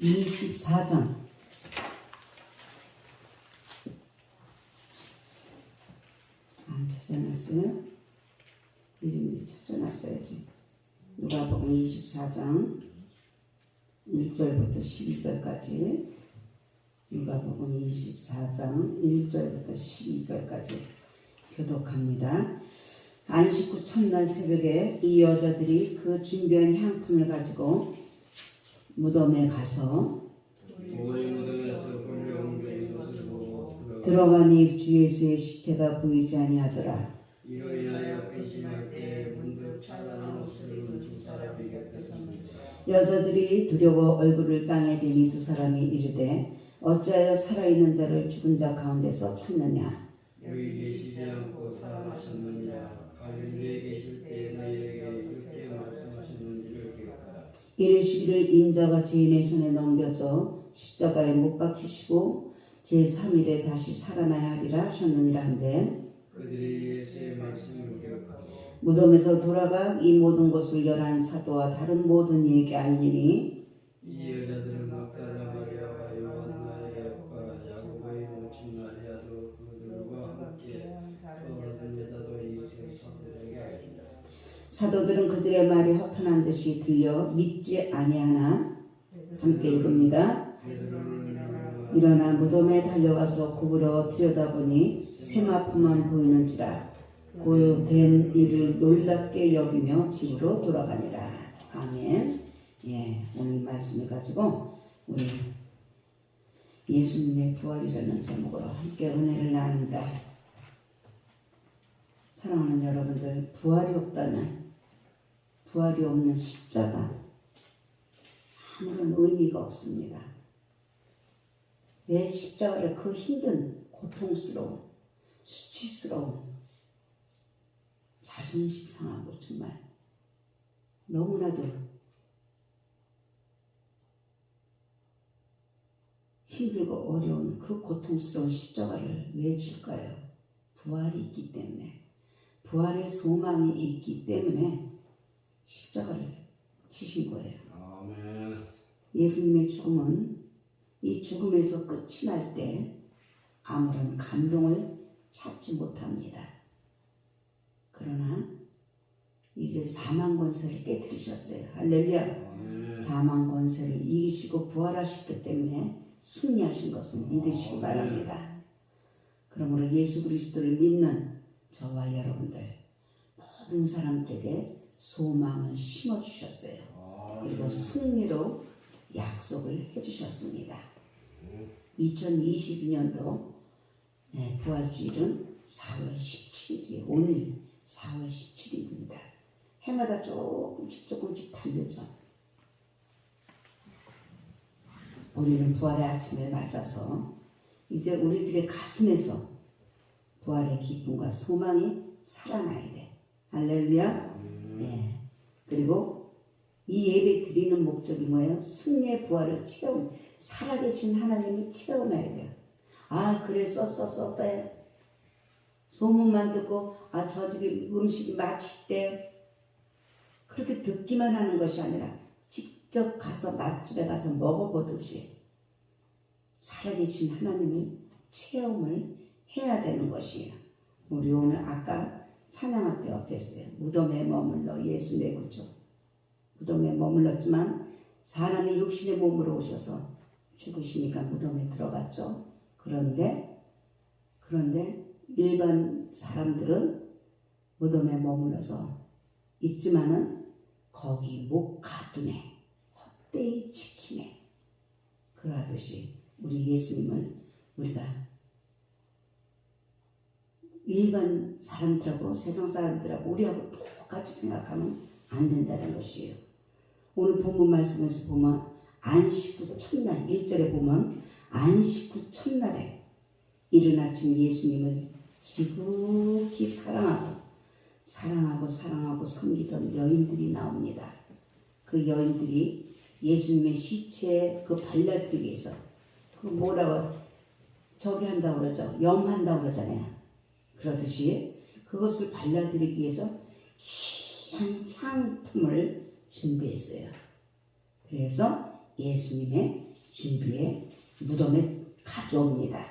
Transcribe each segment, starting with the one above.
24장. 안 찾아놨어요? 이름이 찾아놨어야지. 누가복음 24장. 1절부터 12절까지. 누가복음 24장. 1절부터 12절까지 교독합니다. 안식 후 첫날 새벽에 이 여자들이 그 준비한 향품을 가지고 무덤에 가서 들어가니 주 예수의 시체가 보이지 아니하더라. 여자들이 두려워 얼굴을 땅에 대니 두 사람이 이르되 어찌하여 살아있는 자를 죽은 자 가운데서 찾느냐 여기 계시지 않고 살아나셨느니라 갈릴리에 계실 때 너희에게 그렇게 기억하라 이르시기를 인자가 죄인의 손에 넘겨져 십자가에 못 박히시고 제3일에 다시 살아나야 하리라 하셨느니라 한데 무덤에서 돌아가 이 모든 것을 열한 사도와 다른 모든 이에게 알리니 사도들은 그들의 말이 허탄한 듯이 들려 믿지 아니하나 함께 일어나 일어나 무덤에 달려가서 구부러 들여다보니 세마포만 보이는지라 고된 일을 놀랍게 여기며 집으로 돌아가니라. 아멘. 예, 오늘 말씀을 가지고 우리 예수님의 부활이라는 제목으로 함께 은혜를 나눈다. 사랑하는 여러분들, 부활이 없다면 부활이 없는 십자가 아무런 의미가 없습니다. 왜 십자가를 그 힘든 고통스러운 수치스러운 자존심 상하고 정말 너무나도 힘들고 어려운 그 고통스러운 십자가를 왜 질까요? 부활이 있기 때문에 부활의 소망이 있기 때문에 십자가를 치신 거예요. 아멘 예수님의 죽음은 이 죽음에서 끝이 날 때 아무런 감동을 찾지 못합니다. 그러나 이제 사망 권세를 깨뜨리셨어요. 할렐루야. 아멘 사망 권세를 이기시고 부활하셨기 때문에 승리하신 것을 믿으시기 바랍니다. 그러므로 예수 그리스도를 믿는 저와 여러분들 모든 사람들에게 소망을 심어 주셨어요. 그리고 승리로 약속을 해주셨습니다. 2022년도 네, 부활주일은 4월 17일이 오늘 4월 17일입니다. 해마다 조금씩 조금씩 달려져. 우리는 부활의 아침을 맞아서 이제 우리들의 가슴에서 부활의 기쁨과 소망이 살아나야 돼. 할렐루야. 네. 그리고 이 예배 드리는 목적이 뭐예요? 승리의 부활을 체험, 살아계신 하나님을 체험해야 돼요. 아, 그래, 썼어, 썼다. 소문만 듣고, 아, 저 집에 음식이 맛있대. 그렇게 듣기만 하는 것이 아니라, 직접 가서 맛집에 가서 먹어보듯이, 살아계신 하나님을 체험을 해야 되는 것이에요. 우리 오늘 아까 찬양할 때 어땠어요? 무덤에 머물러 예수 내 구주. 무덤에 머물렀지만 사람이 육신의 몸으로 오셔서 죽으시니까 무덤에 들어갔죠. 그런데 그런데 일반 사람들은 무덤에 머물러서 있지만은 거기 못 가두네 헛되이 지키네 그러하듯이 우리 예수님을 우리가 일반 사람들하고 세상 사람들하고 우리하고 똑같이 생각하면 안 된다는 것이에요. 오늘 본문 말씀에서 보면 안식 후 첫날 1절에 보면 안식 후 첫날에 이른 아침 예수님을 지극히 사랑하고 사랑하고 사랑하고 섬기던 여인들이 나옵니다. 그 여인들이 예수님의 시체에 그 발라드리기 위해서 그 뭐라고 저기 한다고 그러죠. 염한다고 그러잖아요. 그러듯이 그것을 발라드리기 위해서 귀한 향품을 준비했어요. 그래서 예수님의 준비해 무덤에 가져옵니다.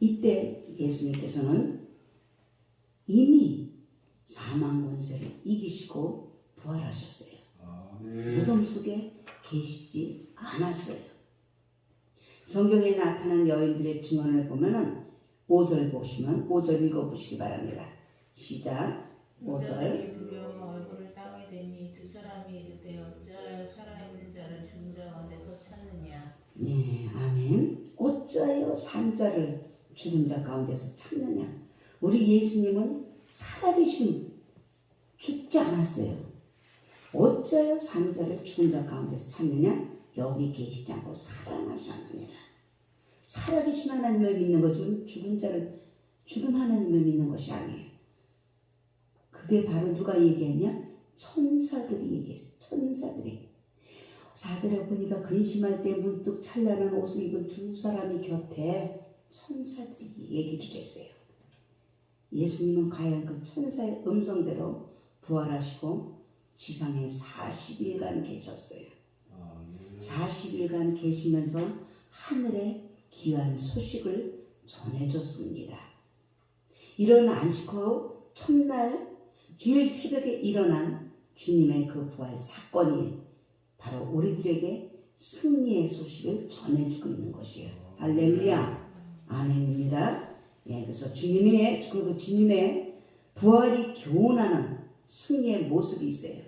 이때 예수님께서는 이미 사망 권세를 이기시고 부활하셨어요. 아멘. 무덤 속에 계시지 않았어요. 성경에 나타난 여인들의 증언을 보면은 5절 보시면 5절 읽어보시기 바랍니다. 시작. 5절. 사람이 두려워 얼굴을 땅에 대니 두 사람이 이르되 어찌하여 살아있는 자를 죽은 자 가운데서 찾느냐? 네 아멘. 어찌하여 산자를 죽은 자 가운데서 찾느냐? 우리 예수님은 살아계신 죽지 않았어요. 어찌하여 산자를 죽은 자 가운데서 찾느냐? 여기 계시지 않고 살아나셨느니라 살아계신 하나님을 믿는 것은 죽은 자를 죽은 하나님을 믿는 것이 아니에요. 그게 바로 누가 얘기했냐? 천사들이 얘기했어. 천사들이. 사절에 보니까 근심할 때 문득 찬란한 옷을 입은 두 사람이 곁에 천사들이 얘기를 했어요. 예수님은 과연 그 천사의 음성대로 부활하시고 지상에 40일간 계셨어요. 아멘. 40일간 계시면서 하늘에 귀한 소식을 전해줬습니다. 이런 안식호 첫날 주일 새벽에 일어난 주님의 그 부활 사건이 바로 우리들에게 승리의 소식을 전해주고 있는 것이에요. 할렐루야. 아멘입니다. 예, 그래서 주님의 그 주님의 부활이 교훈하는 승리의 모습이 있어요.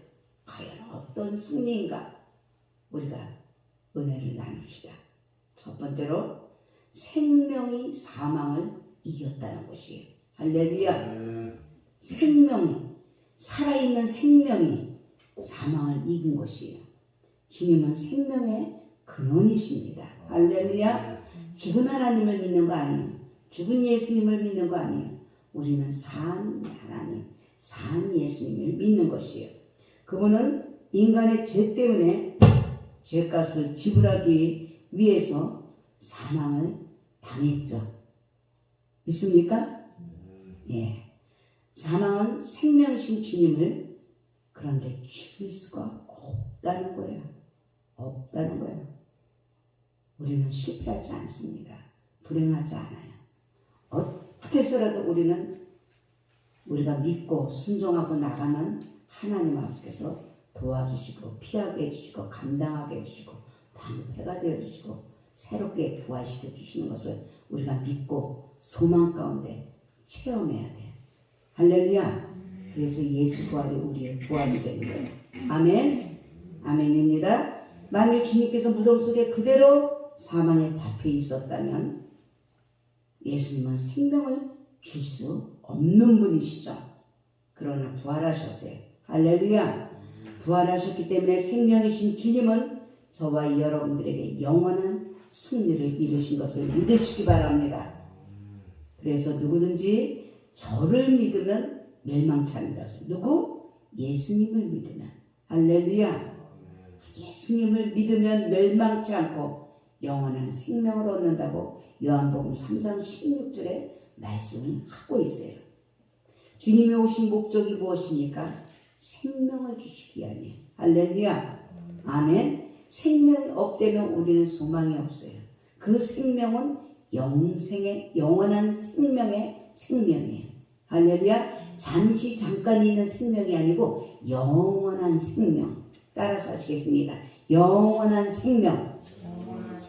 과연 어떤 승리인가? 우리가 은혜를 나눕시다. 첫 번째로 생명이 사망을 이겼다는 것이에요. 할렐루야. 아멘. 생명이 살아있는 생명이 사망을 이긴 것이에요. 주님은 생명의 근원이십니다. 할렐루야. 죽은 하나님을 믿는 거 아니에요. 죽은 예수님을 믿는 거 아니에요. 우리는 산 하나님, 산 예수님을 믿는 것이에요. 그분은 인간의 죄 때문에 죄값을 지불하기 위해서 사망을 당했죠. 믿습니까? 예. 사망은 생명이신 주님을 그런데 죽일 수가 없다는 거예요. 없다는 거예요. 우리는 실패하지 않습니다. 불행하지 않아요. 어떻게 해서라도 우리는 우리가 믿고 순종하고 나가면 하나님 아버지께서 도와주시고 피하게 해주시고 감당하게 해주시고 방패가 되어주시고 새롭게 부활시켜 주시는 것을 우리가 믿고 소망 가운데 체험해야 돼. 할렐루야. 그래서 예수 부활이 우리의 부활이 되는 거예요. 아멘. 아멘입니다. 만일 주님께서 무덤 속에 그대로 사망에 잡혀 있었다면 예수님은 생명을 줄 수 없는 분이시죠. 그러나 부활하셨어요. 할렐루야. 부활하셨기 때문에 생명이신 주님은 저와 여러분들에게 영원한 승리를 이루신 것을 믿으시기 바랍니다. 그래서 누구든지 저를 믿으면 않는다. 누구? 예수님을 믿으면. 할렐루야. 예수님을 믿으면 멸망치 않고 영원한 생명을 얻는다고 요한복음 3장 16절에 말씀을 하고 있어요. 주님이 오신 목적이 무엇입니까? 생명을 주시기 위함이에요. 할렐루야. 아멘. 생명이 없다면 우리는 소망이 없어요. 그 생명은 영생의 영원한 생명의 생명이에요. 할렐루야. 잠시 잠깐 있는 생명이 아니고 영원한 생명. 따라서 하시겠습니다. 영원한 생명.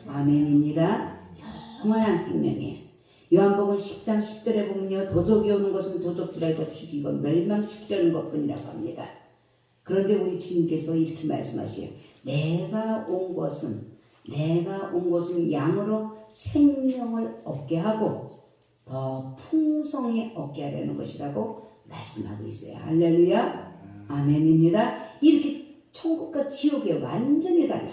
아멘입니다. 영원한 생명이에요. 요한복음 10장 10절에 보면요. 도적이 오는 것은 도적질하고 죽이고 멸망시키려는 것뿐이라고 합니다. 그런데 우리 주님께서 이렇게 말씀하시요 내가 온 것은 내가 온 것은 양으로 생명을 얻게 하고 더 풍성히 얻게 하려는 것이라고 말씀하고 있어요. 할렐루야. 아멘입니다. 이렇게 천국과 지옥에 완전히 달라.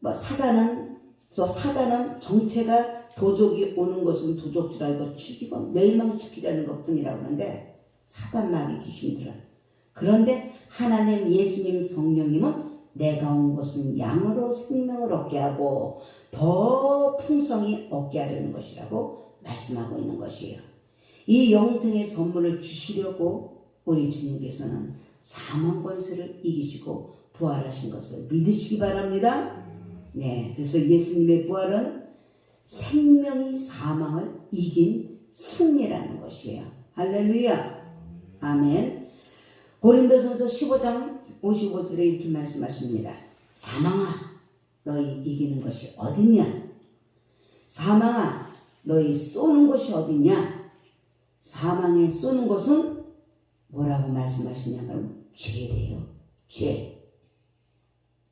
뭐 사단은 저 사단은 정체가 도적이 오는 것은 도적질 알고 죽이고 멸망시키려는 것뿐이라고 하는데 사단 마귀 귀신들은 그런데 하나님 예수님 성령님은 내가 온 것은 양으로 생명을 얻게 하고 더 풍성히 얻게 하려는 것이라고 말씀하고 있는 것이에요. 이 영생의 선물을 주시려고 우리 주님께서는 사망 권세를 이기시고 부활하신 것을 믿으시기 바랍니다. 네, 그래서 예수님의 부활은 생명이 사망을 이긴 승리라는 것이에요. 할렐루야. 아멘. 고린도전서 15장 55절에 이렇게 말씀하십니다. 사망아, 너희 이기는 것이 어딨냐? 사망아, 너희 쏘는 곳이 어딨냐? 사망에 쏘는 곳은 뭐라고 말씀하시냐면 죄래요. 죄.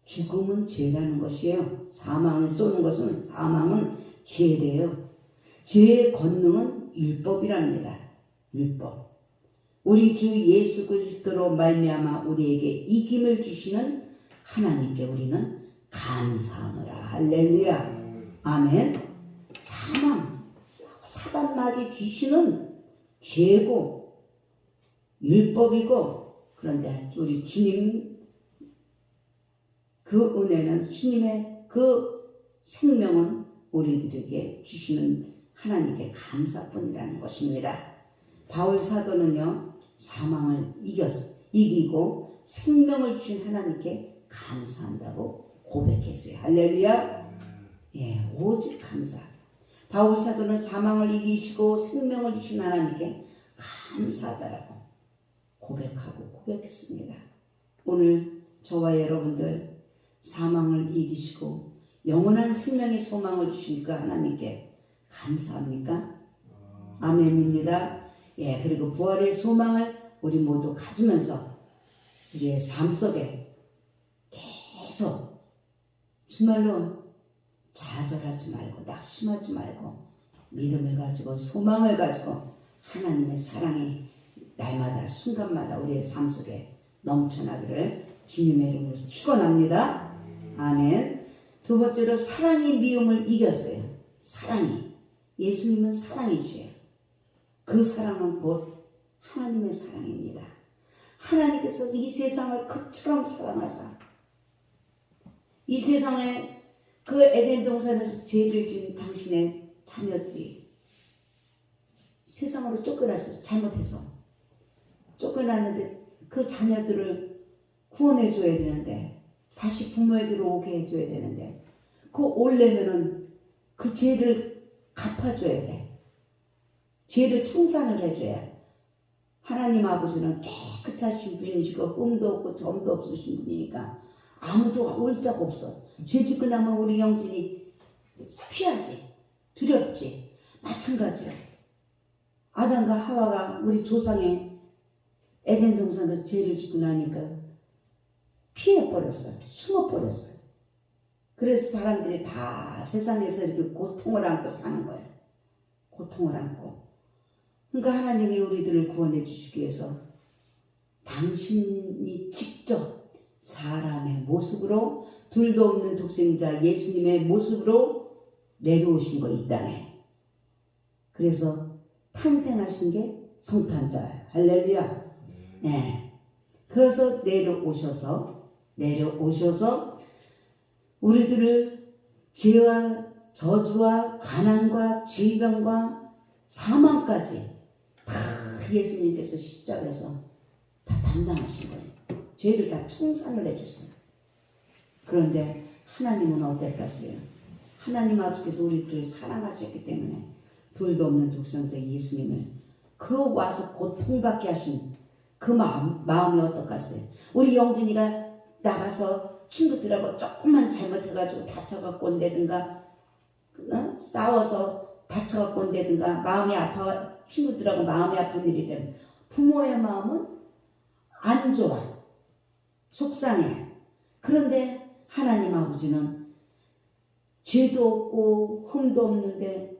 죽음은 죄라는 것이에요. 사망에 쏘는 것은 사망은 죄래요. 죄의 권능은 율법이랍니다. 율법. 우리 주 예수 그리스도로 말미암아 우리에게 이김을 주시는 하나님께 우리는 감사하노라. 할렐루야. 아멘. 사망, 사단 마귀 귀신은 죄고 율법이고 그런데 우리 주님 그 은혜는 주님의 그 생명은 우리들에게 주시는 하나님께 감사뿐이라는 것입니다. 바울 사도는요 사망을 이겼 이기고 생명을 주신 하나님께 감사한다고 고백했어요. 할렐루야. 예, 오직 감사. 바울 사도는 사망을 이기시고 생명을 주신 하나님께 감사하다라고 고백하고 고백했습니다. 오늘 저와 여러분들 사망을 이기시고 영원한 생명의 소망을 주시니까 하나님께 감사합니까? 아멘입니다. 예, 그리고 부활의 소망을 우리 모두 가지면서 우리의 삶 속에 계속 정말로 좌절하지 말고 낙심하지 말고 믿음을 가지고 소망을 가지고 하나님의 사랑이 날마다 순간마다 우리의 삶 속에 넘쳐나기를 주님의 이름으로 축원합니다. 아멘. 두 번째로 사랑이 미움을 이겼어요. 사랑이 예수님은 사랑이시에요. 그 사랑은 곧 하나님의 사랑입니다. 하나님께서 이 세상을 그처럼 사랑하사 이 세상에 그 에덴 동산에서 죄를 지은 당신의 자녀들이 세상으로 쫓겨났어요. 잘못해서 쫓겨났는데 그 자녀들을 구원해 줘야 되는데 다시 부모에게로 오게 해줘야 되는데 그 올려면은 그 죄를 갚아줘야 돼. 죄를 청산을 해줘야. 하나님 아버지는 깨끗하신 분이시고 흠도 없고 점도 없으신 분이니까 아무도 올적 없어. 죄 짓고 나면 우리 영진이 피하지. 두렵지. 마찬가지야. 아담과 하와가 우리 조상의 에덴 동산에서 죄를 짓고 나니까 피해버렸어요. 숨어버렸어요. 그래서 사람들이 다 세상에서 이렇게 고통을 안고 사는 거예요. 고통을 안고. 그러니까 하나님이 우리들을 구원해 주시기 위해서 당신이 직접 사람의 모습으로 둘도 없는 독생자 예수님의 모습으로 내려오신 거 이 땅에. 그래서 탄생하신 게 성탄자예요. 할렐루야. 네. 그래서 내려오셔서 내려오셔서 우리들을 죄와 저주와 가난과 질병과 사망까지 다 예수님께서 십자가에서 다 담당하신 거예요. 죄를 다 청산을 해줬어요. 그런데 하나님은 어떨까어요 하나님 아버지께서 우리들을 사랑하셨기 때문에 둘도 없는 독생자 예수님을 그 와서 고통받게 하신 그 마음, 마음이 어떨까어요 우리 영진이가 나가서 친구들하고 조금만 잘못해가지고 다쳐갖고 온다든가 어? 싸워서 다쳐갖고 온다든가 마음이 아파 친구들하고 마음이 아픈 일이 되면 부모의 마음은 안 좋아 속상해 그런데 하나님 아버지는 죄도 없고 흠도 없는데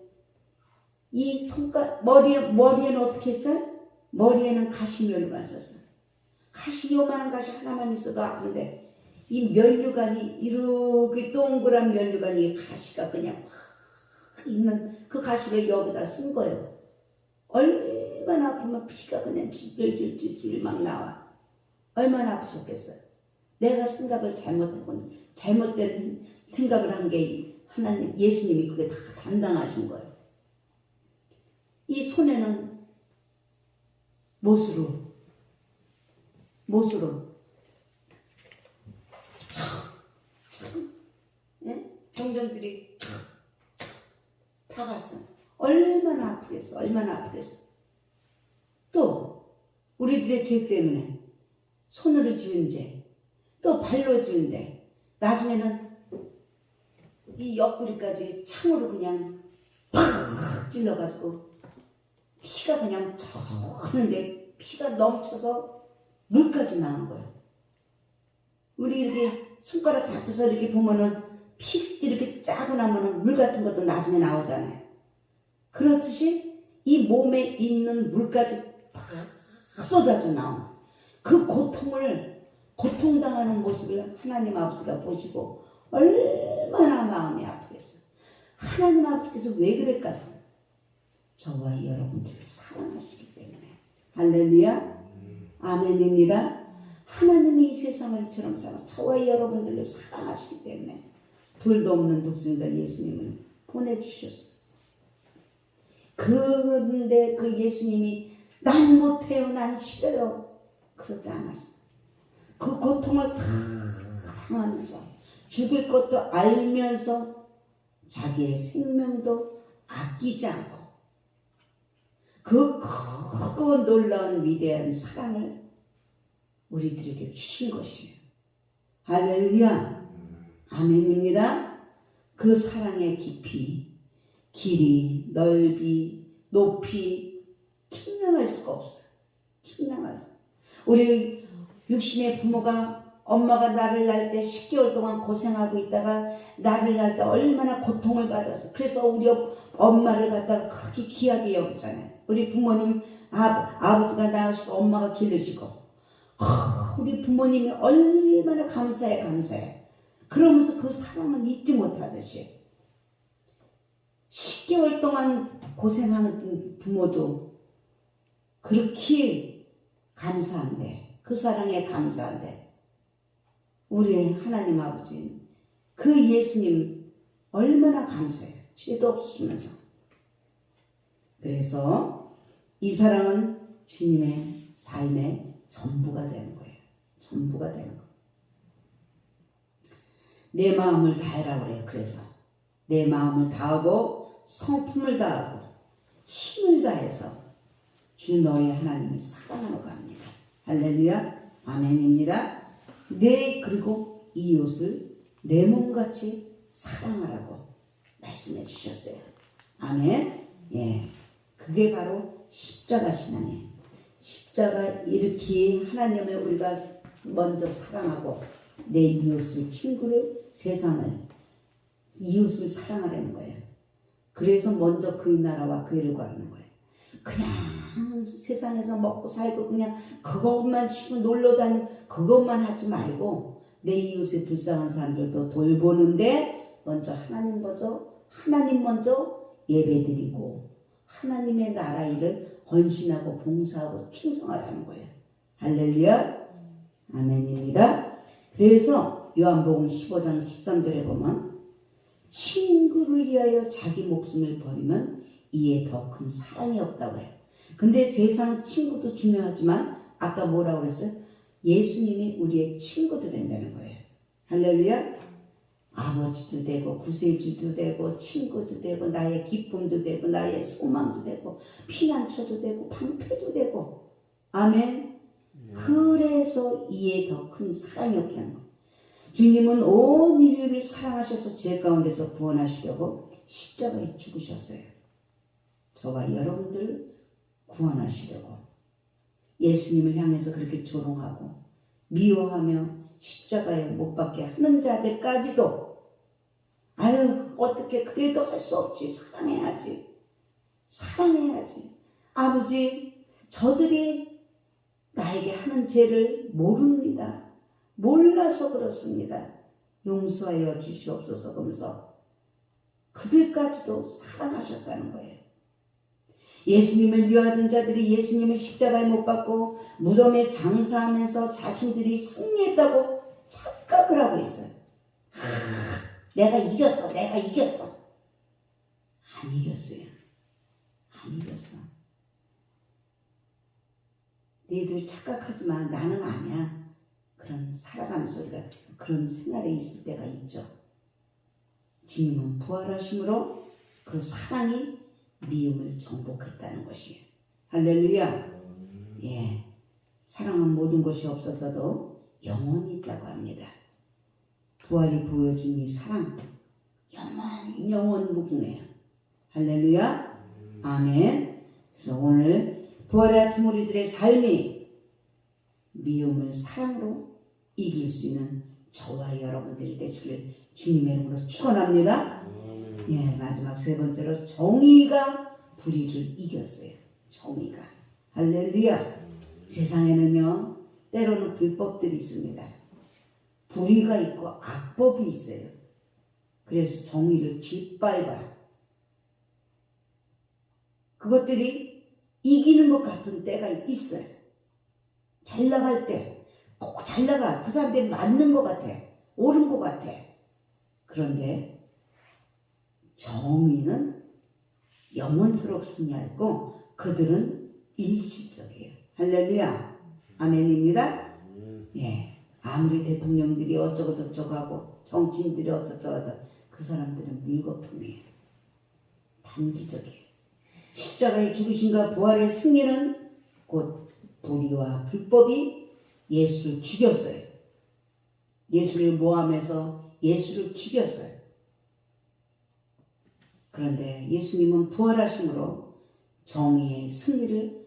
이 손가 머리에 머리에는 어떻게 했어요? 머리에는 가시면류관 썼어요. 가시 요만한 가시 하나만 있어도 아픈데 이 면류관이 이렇게 동그란 면류관이 가시가 그냥 확 있는 그 가시를 여기다 쓴 거예요. 얼마나 아프면 피가 그냥 질질질질 막 나와. 얼마나 아프셨겠어요. 내가 생각을 잘못하고 잘못된 생각을 한 게 하나님 예수님이 그게 다 담당하신 거예요. 이 손에는 못으로 못으로 예? 병정들이 참, 참, 박았어. 얼마나 아프겠어. 얼마나 아프겠어. 또 우리들의 죄 때문에 손으로 지은 죄, 또 발로 지은 죄, 나중에는 이 옆구리까지 창으로 그냥 팍 찔러가지고 피가 그냥 척 하는데 피가 넘쳐서 물까지 나온 거예요. 우리 이렇게 손가락 다쳐서 이렇게 보면은 피 이렇게 짜고 나면은 물 같은 것도 나중에 나오잖아요. 그렇듯이 이 몸에 있는 물까지 팍 쏟아져 나온 그 고통을 고통당하는 모습을 하나님 아버지가 보시고 얼마나 마음이 아프겠어요. 하나님 아버지께서 왜 그럴까? 저와 여러분들을 사랑하시기 때문에 할렐루야 아멘입니다. 하나님이 이 세상을 이처럼 살아 저와 여러분들을 사랑하시기 때문에 둘도 없는 독생자 예수님을 보내주셨어요. 그런데 그 예수님이 난 못해요, 난 싫어요. 그러지 않았어. 그 고통을 다 당하면서 죽을 것도 알면서 자기의 생명도 아끼지 않고 그 크고 놀라운 위대한 사랑을 우리들에게 주신 것이에요. 할렐루야. 아멘입니다. 그 사랑의 깊이, 길이, 넓이, 높이 측량할 수가 없어요. 측량할 수. 우리 육신의 부모가 엄마가 나를 낳을 때 10개월 동안 고생하고 있다가 나를 낳을 때 얼마나 고통을 받았어. 그래서 우리 엄마를 갖다가 그렇게 귀하게 여기잖아요. 우리 부모님 아, 아버지가 낳으시고 엄마가 하, 우리 부모님이 얼마나 감사해 감사해. 그러면서 그 사랑을 잊지 못하듯이 10개월 동안 고생하는 부모도 그렇게 감사한데 그 사랑에 감사한데 우리 하나님 아버지 그 예수님 얼마나 감사해요. 죄도 없으면서 그래서 이 사랑은 주님의 삶의 전부가 되는 거예요. 전부가 되는 거. 내 마음을 다해라 그래요. 그래서 내 마음을 다하고 성품을 다하고 힘을 다해서 주 너의 하나님을 사랑하고 갑니다. 할렐루야. 아멘입니다. 내 그리고 이웃을 내 몸같이 사랑하라고 말씀해 주셨어요. 아멘. 예. 그게 바로 십자가 신앙이에요. 십자가 이렇게 하나님을 우리가 먼저 사랑하고 내 이웃을 친구를 세상을 이웃을 사랑하려는 거예요. 그래서 먼저 그의 나라와 그 일을 구하는 거예요. 그냥 세상에서 먹고 살고 그냥 그것만 쉬고 놀러 다니고 그것만 하지 말고 내 이웃의 불쌍한 사람들도 돌보는데 먼저 하나님 먼저 하나님 먼저 예배드리고 하나님의 나라 일을 헌신하고 봉사하고 충성하라는 거예요. 할렐루야. 아멘입니다. 그래서 요한복음 15장 13절에 보면 친구를 위하여 자기 목숨을 버리면 이에 더 큰 사랑이 없다고 해요. 근데 세상 친구도 중요하지만 아까 뭐라고 그랬어요? 예수님이 우리의 친구도 된다는 거예요. 할렐루야. 아버지도 되고 구세주도 되고 친구도 되고 나의 기쁨도 되고 나의 소망도 되고 피난처도 되고 방패도 되고 아멘. 그래서 이에 더 큰 사랑이 없다는 거. 주님은 온 인류를 사랑하셔서 죄 가운데서 구원하시려고 십자가에 죽으셨어요. 저와 여러분들을 구원하시려고. 예수님을 향해서 그렇게 조롱하고 미워하며 십자가에 못 박게 하는 자들까지도 아유 어떻게 그래도 할 수 없지. 사랑해야지. 사랑해야지. 아버지 저들이 나에게 하는 죄를 모릅니다 몰라서 그렇습니다 용서하여 주시옵소서 그러면서 그들까지도 사랑하셨다는 거예요 예수님을 미워하던 자들이 예수님을 십자가에 못 박고 무덤에 장사하면서 자신들이 승리했다고 착각을 하고 있어요. 하, 내가 이겼어, 내가 이겼어. 안 이겼어요. 안 이겼어. 너희들 착각하지만 나는 아니야. 그런 살아가면서 우리가 그런 생활에 있을 때가 있죠. 주님은 부활하심으로 그 사랑이 미움을 정복했다는 것이에요. 할렐루야. 예. 사랑은 모든 것이 없어서도 영원히 있다고 합니다. 부활이 보여준 이 사랑, 영원, 영원 무궁해요. 할렐루야. 아멘. 그래서 오늘 부활의 아침 우리들의 삶이 미움을 사랑으로 이길 수 있는 저와 여러분들이 되시길 주님의 이름으로 축원합니다. 예, 마지막 세 번째로 정의가 불의를 이겼어요. 정의가. 할렐루야. 세상에는요, 때로는 불법들이 있습니다. 불의가 있고 악법이 있어요. 그래서 정의를 짓밟아요. 그것들이 이기는 것 같은 때가 있어요. 잘 나갈 때, 꼭 잘 나가. 그 사람들이 맞는 것 같아. 옳은 것 같아. 그런데 정의는 영원토록 승리하고 그들은 일시적이에요. 할렐루야. 아멘입니다. 예. 아무리 대통령들이 어쩌고 저쩌고 하고 정치인들이 어쩌고 하다 그 사람들은 물거품이에요. 단기적이에요. 십자가의 죽으심과 부활의 승리는 곧 불의와 불법이 예수를 죽였어요. 예수를 모함해서 예수를 죽였어요. 그런데 예수님은 부활하심으로 정의의 승리를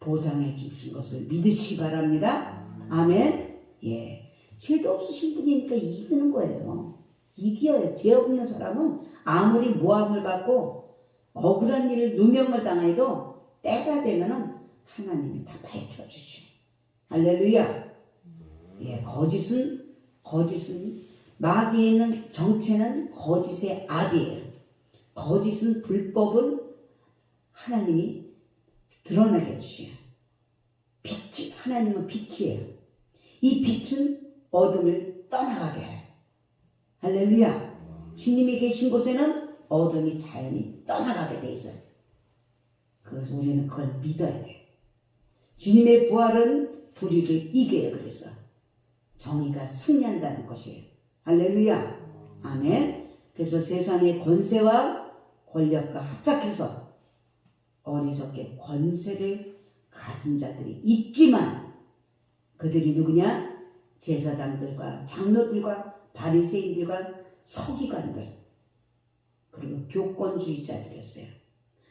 보장해 주신 것을 믿으시기 바랍니다. 아멘. 예. 죄도 없으신 분이니까 이기는 거예요. 이겨요. 죄 없는 사람은 아무리 모함을 받고 억울한 일을 누명을 당해도 때가 되면은 하나님이 다 밝혀주셔. 할렐루야. 예, 거짓은 거짓은 마귀에 있는 정체는 거짓의 압이에요. 거짓은 불법은 하나님이 드러나게 해주셔요. 빛이 하나님은 빛이에요. 이 빛은 어둠을 떠나가게 해요. 할렐루야. 주님이 계신 곳에는 어둠이 자연히 떠나가게 돼 있어요. 그래서 우리는 그걸 믿어야 돼요. 주님의 부활은 불의를 이겨요. 그래서 정의가 승리한다는 것이에요. 할렐루야. 아멘. 그래서 세상의 권세와 권력과 합작해서 어리석게 권세를 가진 자들이 있지만 그들이 누구냐? 제사장들과 장로들과 바리새인들과 서기관들 그리고 교권주의자들이었어요.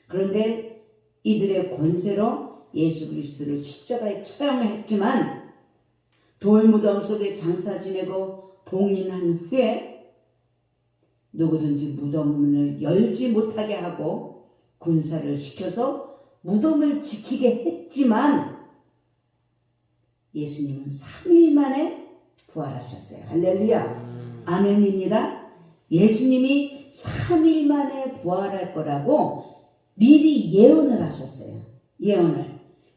그런데 이들의 권세로 예수 그리스도를 십자가에 처형했지만 돌무덤 속에 장사 지내고 봉인한 후에 누구든지 무덤문을 열지 못하게 하고 군사를 시켜서 무덤을 지키게 했지만 예수님은 3일 만에 부활하셨어요. 할렐루야. 아멘입니다. 예수님이 3일 만에 부활할 거라고 미리 예언을 하셨어요. 예언을.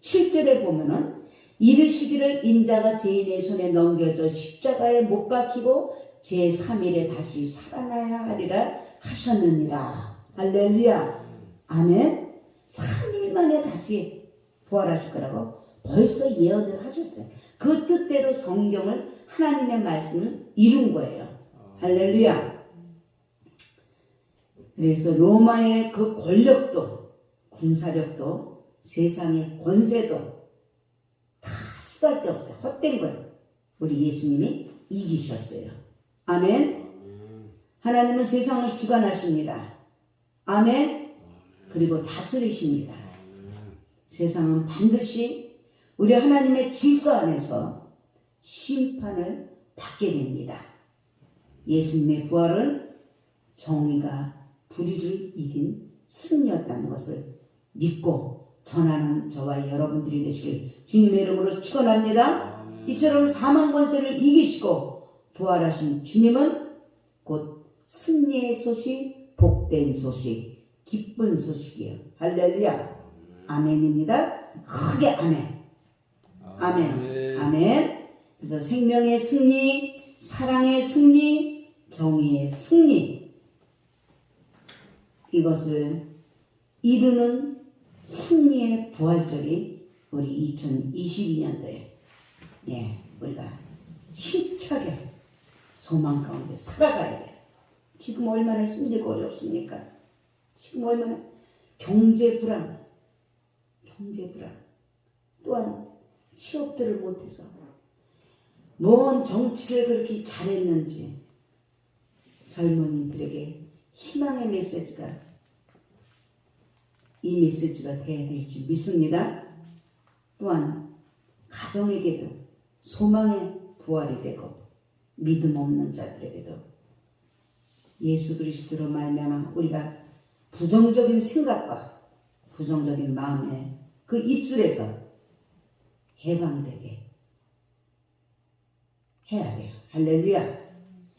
7절에 보면은 이르시기를 인자가 죄인의 손에 넘겨져 십자가에 못 박히고 제3일에 다시 살아나야 하리라 하셨느니라. 할렐루야. 아멘. 3일 만에 다시 부활하실 거라고 벌써 예언을 하셨어요. 그 뜻대로 성경을 하나님의 말씀을 이룬 거예요. 할렐루야. 그래서 로마의 그 권력도 군사력도 세상의 권세도 다 쓰잘데 없어요. 헛된 거예요. 우리 예수님이 이기셨어요. 아멘. 하나님은 세상을 주관하십니다. 아멘. 그리고 다스리십니다. 세상은 반드시 우리 하나님의 질서 안에서 심판을 받게 됩니다. 예수님의 부활은 정의가 불의를 이긴 승리였다는 것을 믿고 전하는 저와 여러분들이 되시길 주님의 이름으로 축원합니다. 이처럼 사망 권세를 이기시고 부활하신 주님은 곧 승리의 소식, 복된 소식, 기쁜 소식이에요. 할렐루야. 아멘입니다. 크게 아멘. 아멘. 아멘. 그래서 생명의 승리, 사랑의 승리, 정의의 승리. 이것을 이루는 승리의 부활절이 우리 2022년도에 예, 우리가 힘차게 소망 가운데 살아가야 돼. 지금 얼마나 힘들고 어렵습니까? 지금 얼마나 경제 불안, 경제 불안, 또한 취업들을 못해서 뭔 정치를 그렇게 잘했는지 젊은이들에게 희망의 메시지가 이 메시지가 돼야 될 줄 믿습니다. 또한 가정에게도 소망의 부활이 되고 믿음 없는 자들에게도 예수 그리스도로 말미암아 우리가 부정적인 생각과 부정적인 마음에 그 입술에서 해방되게 해야 돼요. 할렐루야.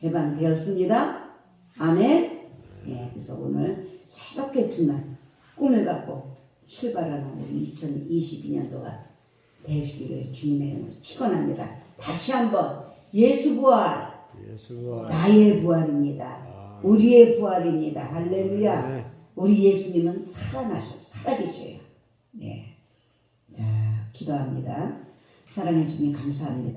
해방되었습니다. 아멘. 예, 그래서 오늘 새롭게 정말 꿈을 갖고 출발하는 우리 2022년도가 되시기를 주님의 이름으로 축원합니다. 다시 한번 예수 부활 예수와 나의 부활입니다. 우리의 부활입니다. 할렐루야. 네. 우리 예수님은 살아나셔, 살아계셔요. 네. 자, 기도합니다. 사랑해 주님 감사합니다.